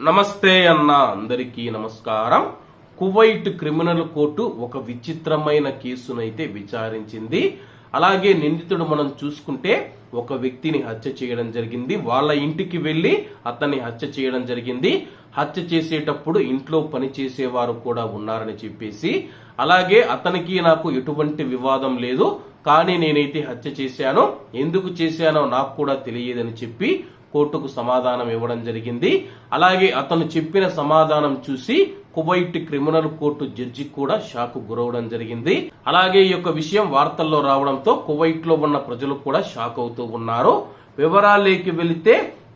నమస్తే అన్న అందరికీ నమస్కారం. కువైట్ క్రిమినల్ కోర్టు ఒక విచిత్రమైన కేసునైతే విచారించింది. అలాగే నిందితుడు మనం చూసుకుంటే ఒక వ్యక్తిని హత్య చేయడం జరిగింది. వాళ్ళ ఇంటికి వెళ్ళి అతన్ని హత్య చేయడం జరిగింది. హత్య చేసేటప్పుడు ఇంట్లో పని చేసేవారు కూడా ఉన్నారని చెప్పేసి అలాగే అతనికి నాకు ఎటువంటి వివాదం లేదు కానీ నేనైతే హత్య చేశాను. ఎందుకు చేశానో నాకు కూడా తెలియదని చెప్పి కోర్టుకు సమాధానం ఇవ్వడం జరిగింది. అలాగే అతను చెప్పిన సమాధానం చూసి కువైట్ క్రిమినల్ కోర్టు జడ్జి కూడా షాక్ గురవడం జరిగింది. అలాగే ఈ యొక్క విషయం వార్తల్లో రావడంతో కువైట్లో ఉన్న ప్రజలు కూడా షాక్ అవుతూ ఉన్నారు. వివరాలేకి వెళితే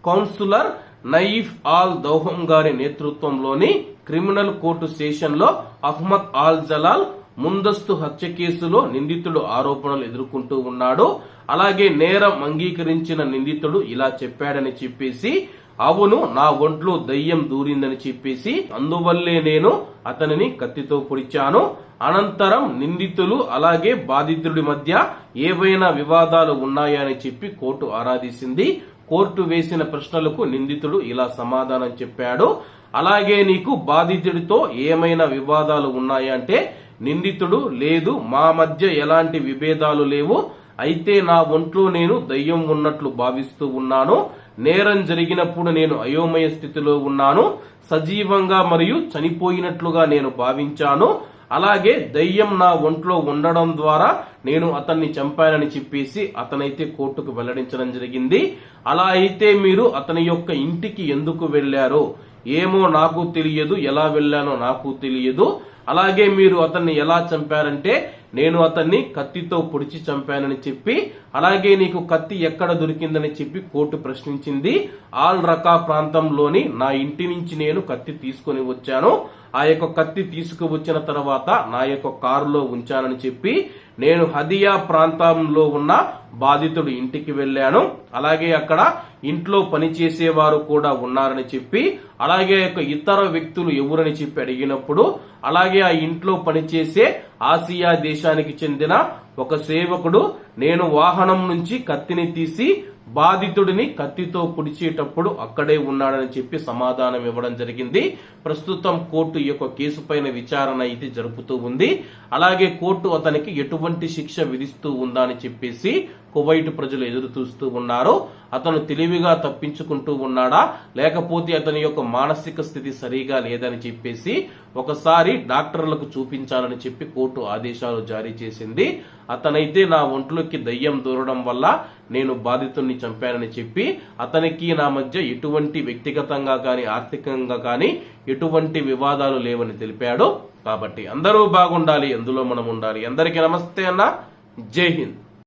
కౌన్సిలర్ నయీఫ్ ఆల్ దౌహం గారి నేతృత్వంలోని క్రిమినల్ కోర్టు సెషన్లో అహ్మద్ ఆల్ జలాల్ ముందస్తు హత్య కేసులో నిందితుడు ఆరోపణలు ఎదుర్కొంటూ ఉన్నాడు. అలాగే నేరం అంగీకరించిన నిందితుడు ఇలా చెప్పాడని చెప్పేసి అవును నా ఒంట్లో దయ్యం దూరిందని చెప్పేసి అందువల్లే నేను అతనిని కత్తితో పొడిచాను. అనంతరం నిందితులు అలాగే బాధితుడి మధ్య ఏవైనా వివాదాలు ఉన్నాయా అని చెప్పి కోర్టు ఆరాధిసింది. కోర్టు వేసిన ప్రశ్నలకు నిందితుడు ఇలా సమాధానం చెప్పాడు. అలాగే నీకు బాధితుడితో ఏమైనా వివాదాలు ఉన్నాయంటే నిందితుడు లేదు మా మధ్య ఎలాంటి విభేదాలు లేవు. అయితే నా ఒంట్లో నేను దయ్యం ఉన్నట్లు భావిస్తూ ఉన్నాను. నేరం జరిగినప్పుడు నేను అయోమయ స్థితిలో ఉన్నాను. సజీవంగా మరియు చనిపోయినట్లుగా నేను భావించాను. అలాగే దయ్యం నా ఒంట్లో ఉండడం ద్వారా నేను అతన్ని చంపానని చెప్పేసి అతనైతే కోర్టుకు వెల్లడించడం జరిగింది. అలా అయితే మీరు అతని యొక్క ఇంటికి ఎందుకు వెళ్ళారో? ఏమో నాకు తెలియదు ఎలా వెళ్ళానో నాకు తెలియదు. అలాగే మీరు అతన్ని ఎలా చంపారంటే నేను అతన్ని కత్తితో పొడిచి చంపానని చెప్పి అలాగే నీకు కత్తి ఎక్కడ దొరికిందని చెప్పి కోర్టు ప్రశ్నించింది. ఆల్ రకా ప్రాంతంలోని నా ఇంటి నుంచి నేను కత్తి తీసుకొని వచ్చాను. ఆ యొక్క కత్తి తీసుకువచ్చిన తర్వాత నా యొక్క కారులో ఉంచానని చెప్పి నేను హదియా ప్రాంతంలో ఉన్న బాధితుడు ఇంటికి వెళ్ళాను. అలాగే అక్కడ ఇంట్లో పనిచేసేవారు కూడా ఉన్నారని చెప్పి అలాగే యొక్క ఇతర వ్యక్తులు ఎవరని చెప్పి అడిగినప్పుడు అలాగే ఆ ఇంట్లో పనిచేసే ఆసియా దేశానికి చెందిన ఒక సేవకుడు నేను వాహనం నుంచి కత్తిని తీసి బాధితుడిని కత్తితో పొడిచేటప్పుడు అక్కడే ఉన్నాడని చెప్పి సమాధానం ఇవ్వడం జరిగింది. ప్రస్తుతం కోర్టు ఈ యొక్క కేసు పైన విచారణ అయితే జరుపుతూ ఉంది. అలాగే కోర్టు అతనికి ఎటువంటి శిక్ష విధిస్తూ ఉందా అని చెప్పేసి కువైట్ ప్రజలు ఎదురు చూస్తూ ఉన్నారు. అతను తెలివిగా తప్పించుకుంటూ ఉన్నాడా? లేకపోతే అతని యొక్క మానసిక స్థితి సరిగా లేదని చెప్పేసి ఒకసారి డాక్టర్లకు చూపించాలని చెప్పి కోర్టు ఆదేశాలు జారీ చేసింది. అతనైతే నా ఒంట్లోకి దయ్యం దూరడం వల్ల నేను బాధితుడిని చంపానని చెప్పి అతనికి నా మధ్య ఎటువంటి వ్యక్తిగతంగా కానీ ఆర్థికంగా కానీ ఎటువంటి వివాదాలు లేవని తెలిపాడు. కాబట్టి అందరూ బాగుండాలి ఎందులో మనం ఉండాలి. అందరికీ నమస్తే అన్న. జై హింద్.